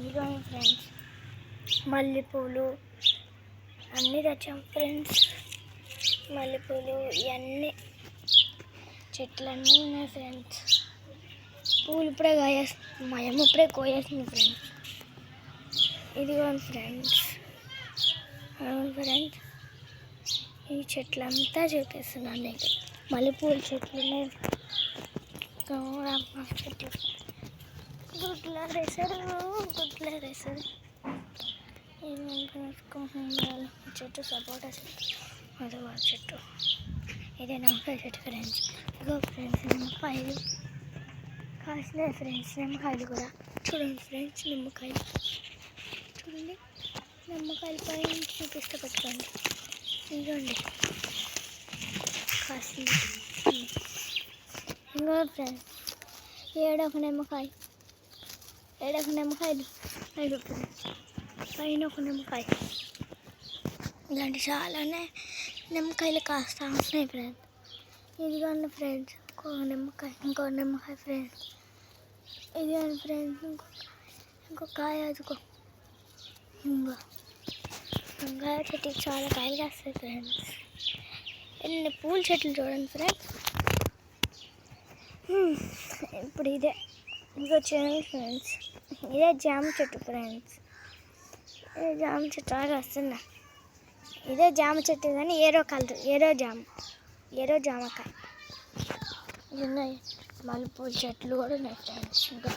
ఇదిగో ఫ్రెండ్స్ మల్లెపూలు అన్నీ తెచ్చాం. ఫ్రెండ్స్ మల్లెపూలు ఇవన్నీ చెట్లన్నీ ఉన్నాయి ఫ్రెండ్స్ పూలు ఇప్పుడే కాయేస్తుంది మయం ఇప్పుడే కోయేస్తుంది ఫ్రెండ్స్ ఇదిగో ఫ్రెండ్స్ అవును ఫ్రెండ్స్ ఈ చెట్లంతా చూపిస్తున్నాను నీకు మల్లెపూల చెట్లు ఉన్నాయి. చెట్లు గుడ్ల రేసారు గుడ్ల రేసారు చెట్టు సపోటా చెట్టు మధువా చెట్టు ఇదే నిమ్మకాయ చెట్టు ఫ్రెండ్స్ ఇగో ఫ్రెండ్స్ నిమ్మకాయలు కాసినాయి ఫ్రెండ్స్ నిమ్మకాయలు కూడా చూడండి ఫ్రెండ్స్ నిమ్మకాయలు చూడండి నిమ్మకాయలు పైన చూపిస్తే పెట్టుకోండి ఇదిగోండి కాసింది ఇంకో ఫ్రెండ్స్ ఏడొక నిమ్మకాయ ఏడొక నిమ్మకాయలు ఐదు ఫ్రెండ్స్ పైన ఒక నిమ్మకాయ ఇలాంటి చాలానే నిమ్మకాయలు కాస్తా ఉంటున్నాయి ఫ్రెండ్స్ ఇదిగోండి ఫ్రెండ్స్ ఇంకో నిమ్మకాయ ఇంకో నిమ్మకాయ ఫ్రెండ్స్ ఇదిగోండి ఫ్రెండ్స్ ఇంకో ఇంకో కాయ అదుకో ఇంకో వంకాయ చెట్టు చాలా కాయలు కాస్తాయి ఫ్రెండ్స్ ఎన్ని పూల చెట్లు చూడండి ఫ్రెండ్స్ ఇప్పుడు ఇదే ఇంకో ఫ్రెండ్స్ ఇదే జామ చెట్టు ఫ్రెండ్స్ ఇదే జామ చెట్టు ఆడ వస్తున్నా. ఇదే జామ చెట్టు కానీ ఏరో కలర్ ఏరో జామ. ఏరో జామకాయ ఇవి ఉన్నాయి. మల్లెపూల చెట్లు కూడా ఉన్నాయి ఫ్రెండ్స్ ఇంకా.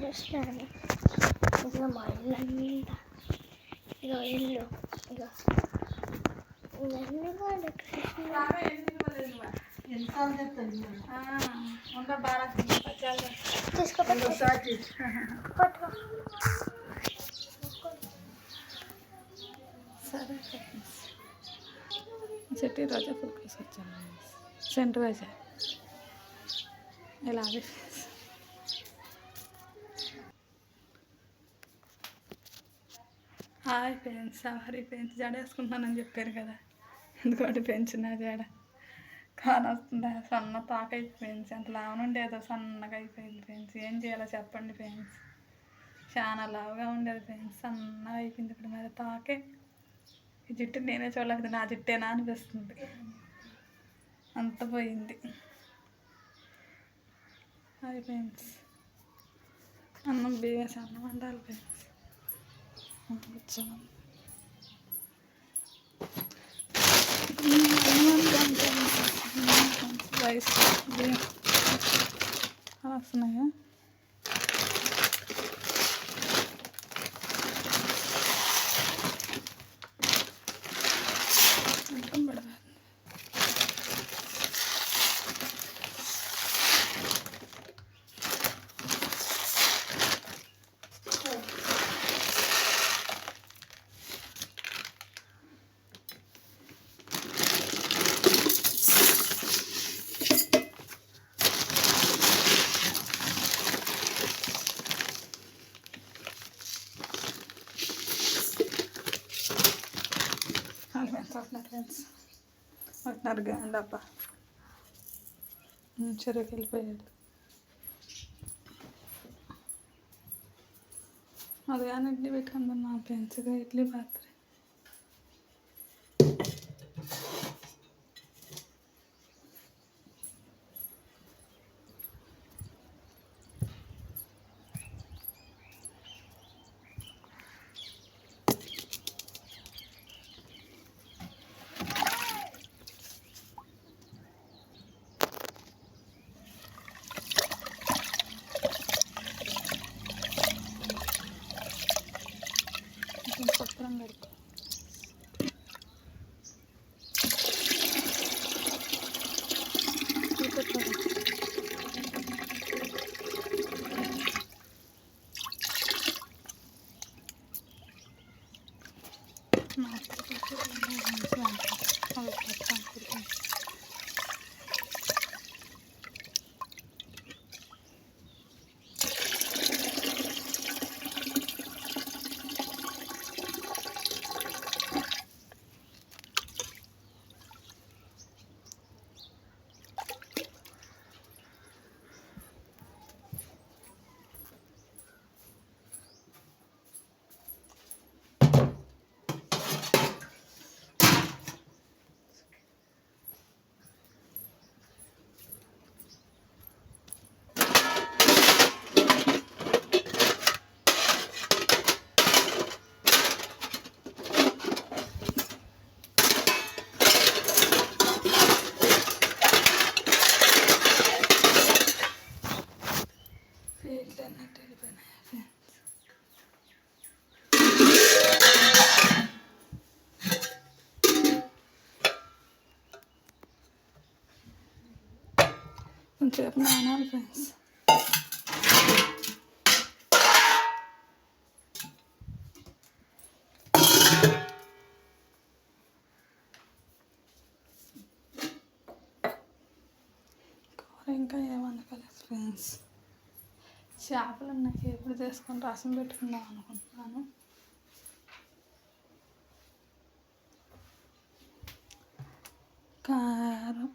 చూస్తున్నాను. ఇక మా ఇల్లు అంతా. ఇక ఇల్లు. ఇక ఇవన్నీ కూడా డెకరేషన్ తీసుకోపట్టు రోజా సరే ఫ్రెండ్స్ వచ్చాను రోజా పూలు తీసుకొచ్చాను సెంట్ రోజా ఇలా అది హాయ్ ఫ్రెండ్స్ సారీ ఫ్రెండ్స్ జడ వేసుకుంటున్నానని చెప్పారు కదా. ఎందుకంటే పెంచిన జడ? కానీ వస్తుందా సన్న తాక అయిపోయింది ఎంత లావనుండి ఏదో సన్నగా అయిపోయింది ఫ్రెండ్స్. ఏం చేయాలో చెప్పండి ఫ్రెండ్స్. చాలా లావుగా ఉండేది ఫ్రెండ్స్. సన్నగా అయిపోయింది ఇప్పుడు మరి తాకే. ఈ జుట్టు నేనే చూడలేదు నా జుట్టేనా అనిపిస్తుంది. అంత పోయింది. అది ఫ్రెండ్స్. అన్నం బియ్యేసి అన్నం వండాలి ఫ్రెండ్స్. వచ్చాను రైస్ బియ్యం అలా వస్తున్నాయా అర్థం పడదు ఫ్రెండ్స్ ఒకటిన్నర ఫ్రెండ్స్ గ్యాండ్ అబ్బా చెరువుకి వెళ్ళిపోయాడు అది కానీ ఇడ్లీ పెట్టుకుందాం నా ఫ్రెండ్స్గా ఇడ్లీ Importante. కొంచెం నానాలి ఫ్రెండ్స్ కూర ఇంకా ఏమనుకోలేదు ఫ్రెండ్స్ చేపలు నాకు ఎప్పుడు చేసుకొని రసం పెట్టుకుందాం అనుకుంటున్నాను కారం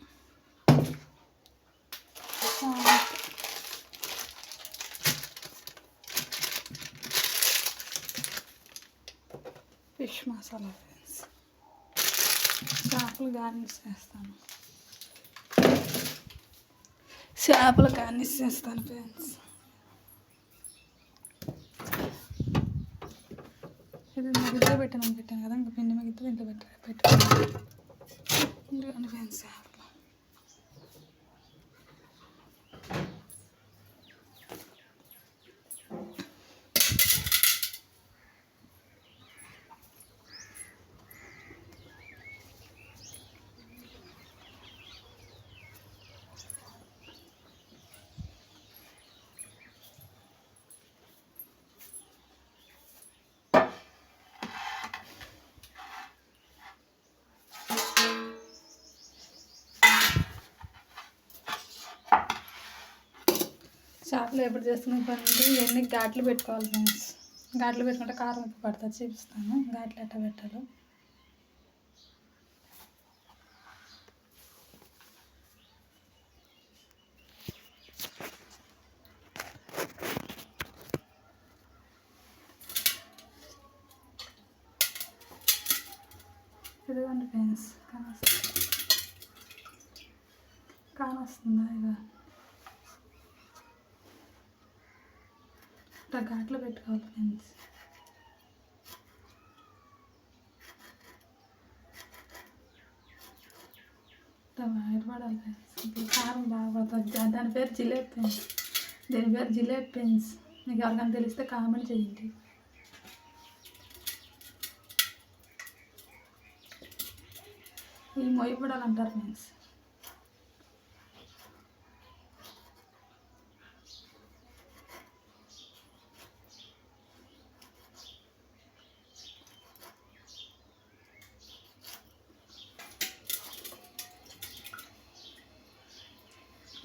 సాల్ట్ ఫిష్ మసాలా ఫ్రెండ్స్ చేపలు గార్నిష్ చేస్తాను. చేపలు గార్నిష్ చేస్తాను ఫ్రెండ్స్ ఇది మిగిలితే పెట్టాను పెట్టాను కదా ఇంకా పిండి మిగిలితే ఇంట్లో పెట్ట పెట్టుకోండి ఫ్రెండ్స్ చేపలు ఎప్పుడు చేస్తున్న పని అంటే ఇవన్నీ ఘాట్లు పెట్టుకోవాలి ఫ్రెండ్స్ ఘాట్లు పెట్టుకుంటే కారం ఉప్పు పడుతుంది చూపిస్తాను. ఘాట్లు ఎట్లా పెట్టాలో. ఇదిగోండి ఫ్రెండ్స్ కానొస్తుంది కానొస్తుందా ఇక ఇట్లా ఘాట్లో పెట్టుకోవాలి ఫ్రెండ్స్. ఇట్లా పడాలి ఫ్రెండ్స్. ఇప్పుడు కారం బాగా పడుతుంది దాని పేరు జిలేబీ పెన్స్ దీని పేరు జిలేబీ పెన్స్ మీకు ఎవరికైనా తెలిస్తే కామెంట్ చేయండి. ఈ మొయ్యపడాలి అంటారు ఫ్రెండ్స్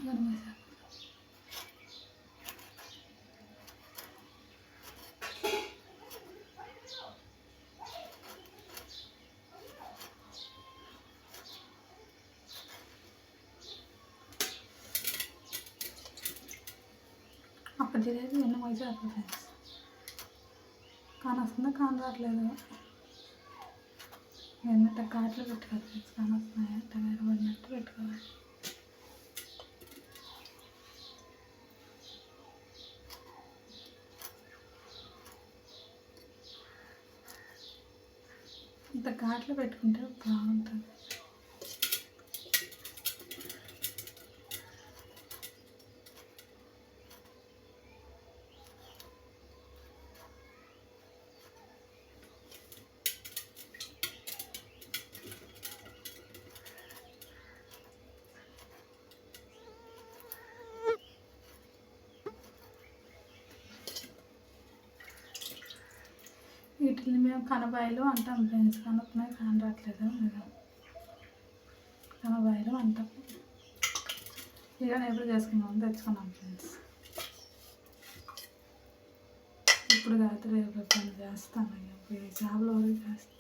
గరం మసాలా ఒక జిలేబీ ఎన్ని మొయ్యి చేపలు ఫ్రెండ్స్ కాని వస్తుందా రావట్లేదు. ఎన్నట్టు ఘాట్లు పెట్టుకోవాలి ఫ్రెండ్స్ కాని వస్తున్నాయి టమాటో పడినట్టు పెట్టుకోవాలి. ఇంత ఘాట్లు పెట్టుకుంటే బాగుంటుంది వీటిని మేము కనబాయిలు అంటాం ఫ్రెండ్స్ కనుక్కున్నాయి కాని రావట్లేదు ఇక కనబాయిలు అంటాం. ఇక నేను ఎప్పుడు చేసుకున్నాం తెచ్చుకున్నాం ఫ్రెండ్స్. ఇప్పుడు కాదు రేపు పని చేస్తాను ఇక. జాబ్లో వరకు చేస్తాను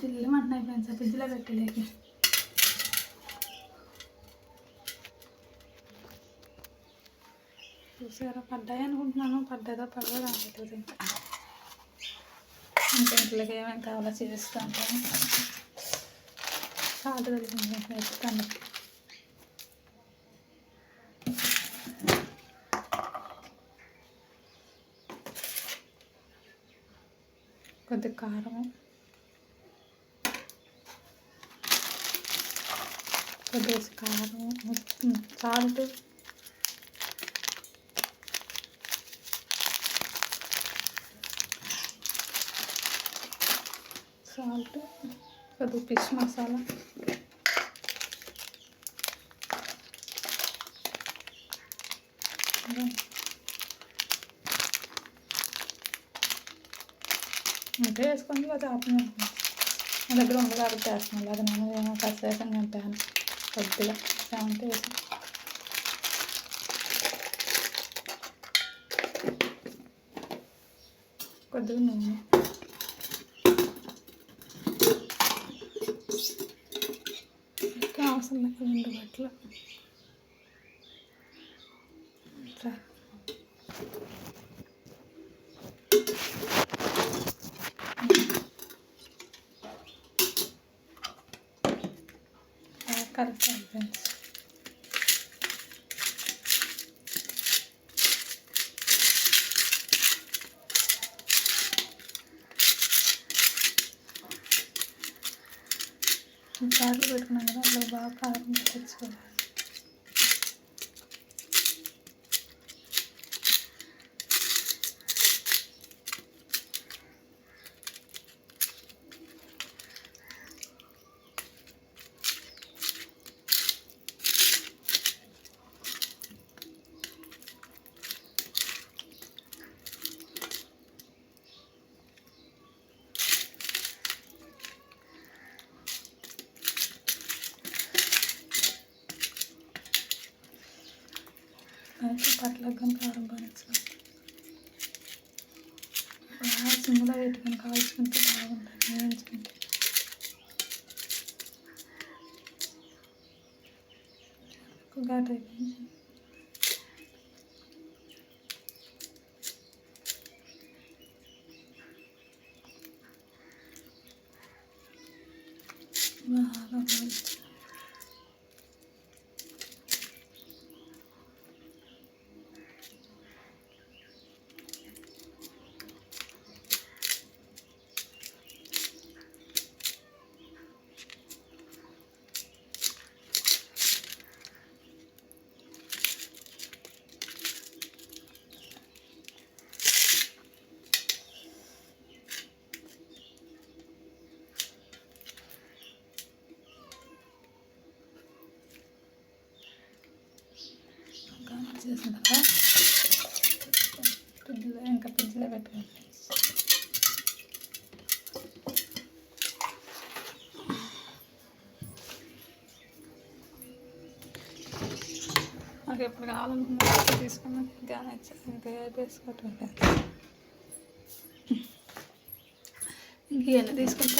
జిల్లు అంటున్నాయి ఫ్రెండ్స్? ఫ్రిడ్జ్లో పెట్టలేక చూసారా? పడ్డాయి అనుకుంటున్నాను. పడ్డదో పడదో రాలేదు ఇంకా. ఇంకా ఇంట్లోకి ఏమేమి కావాలో చేస్తాను సాల్ట్ తెలిసింది వేస్తాను కొద్ది కారం. కొద్దిగా కారం. సాల్ట్ సాల్ట్ ಅದು ಫಿಶ್ ಮಸಾಲ ఇంకా వేసుకొని అది ఆపమే నా దగ్గర ఉంది కాబట్టి వేస్తున్నాను అది నేను ఏమో కష్టం వేసాను నేను ప్యాన్ కొద్దిగా ఏమంటే వేసాను కొద్దిగా నూనె. కరెక్ట్ ఫ్రెండ్స్ కార్లు పెట్టుకున్నాం కదా అందులో బాగా కారం తెచ్చుకోవాలి అయితే పట్లకు కానీ కారం పనిచ్చాలి బాగా సిమ్లో పెట్టుకొని కాల్చుకుంటే బాగుంటుంది వేయించుకుంటే ఘాట్ అయిపోయింది బాగా కాల్చి ఇంకా చేసిన తర్వాత ఫ్రిడ్జ్లో ఇంకా ఫ్రిడ్జ్లో పెట్టుకోండి నాకు ఎప్పుడు కావాలనుకున్నా అప్పుడు తీసుకున్నా. ఇంకా ఇంకా వేసుకోవటం ఇంక ఇవన్నీ తీసుకొని